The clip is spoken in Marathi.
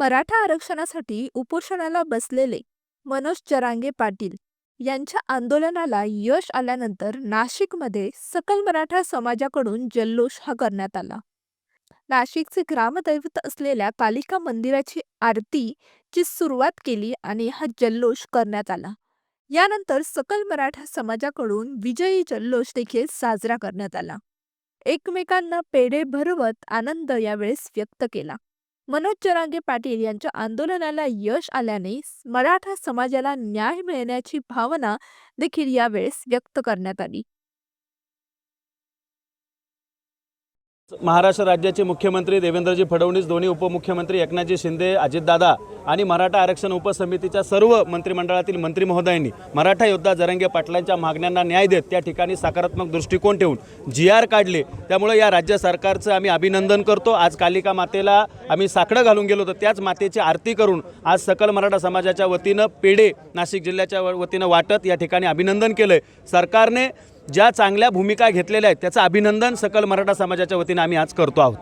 मराठा आरक्षणासाठी उपोषणाला बसलेले मनोज जरांगे पाटील यांच्या आंदोलनाला यश आल्यानंतर नाशिकमध्ये सकल मराठा समाजाकडून जल्लोष हा करण्यात आला. नाशिकचे ग्रामदैवत असलेल्या कालिका मंदिराची आरती ची सुरुवात केली आणि हा जल्लोष करण्यात आला. यानंतर सकल मराठा समाजाकडून विजयी जल्लोष देखील साजरा करण्यात आला. एकमेकांना पेढे भरवत आनंद यावेळेस व्यक्त केला. मनोज जरांगे पाटील यांच्या आंदोलनाला यश आल्याने मराठा समाजाला न्याय मिळण्याची भावना देखील यावेळेस व्यक्त करण्यात आली. महाराष्ट्र राज्याचे मुख्यमंत्री देवेंद्रजी फडणवीस दोन्ही उपमुख्यमंत्री एकनाथजी शिंदे अजितदादा आणि मराठा आरक्षण उपसमितीच्या सर्व मंत्रिमंडळातील मंत्री महोदयांनी मराठा योद्धा जरंगे पाटलांच्या मागण्यांना न्याय देत त्या ठिकाणी सकारात्मक दृष्टिकोन ठेवून जी आर काढले. त्यामुळे या राज्य सरकारचं आम्ही अभिनंदन करतो. आज कालिका मातेला आम्ही साकडं घालून गेलो होतो. त्याच मातेची आरती करून आज सकल मराठा समाजाच्या वतीनं पेढे नाशिक जिल्ह्याच्या व- वतीनं वाटत या ठिकाणी अभिनंदन केलं आहे सरकारने ज्या चांगल्या भूमिका घेतलेल्या आहेत त्याचं अभिनंदन सकल मराठा समाजाच्या वतीनं आम्ही आज करतो आहोत.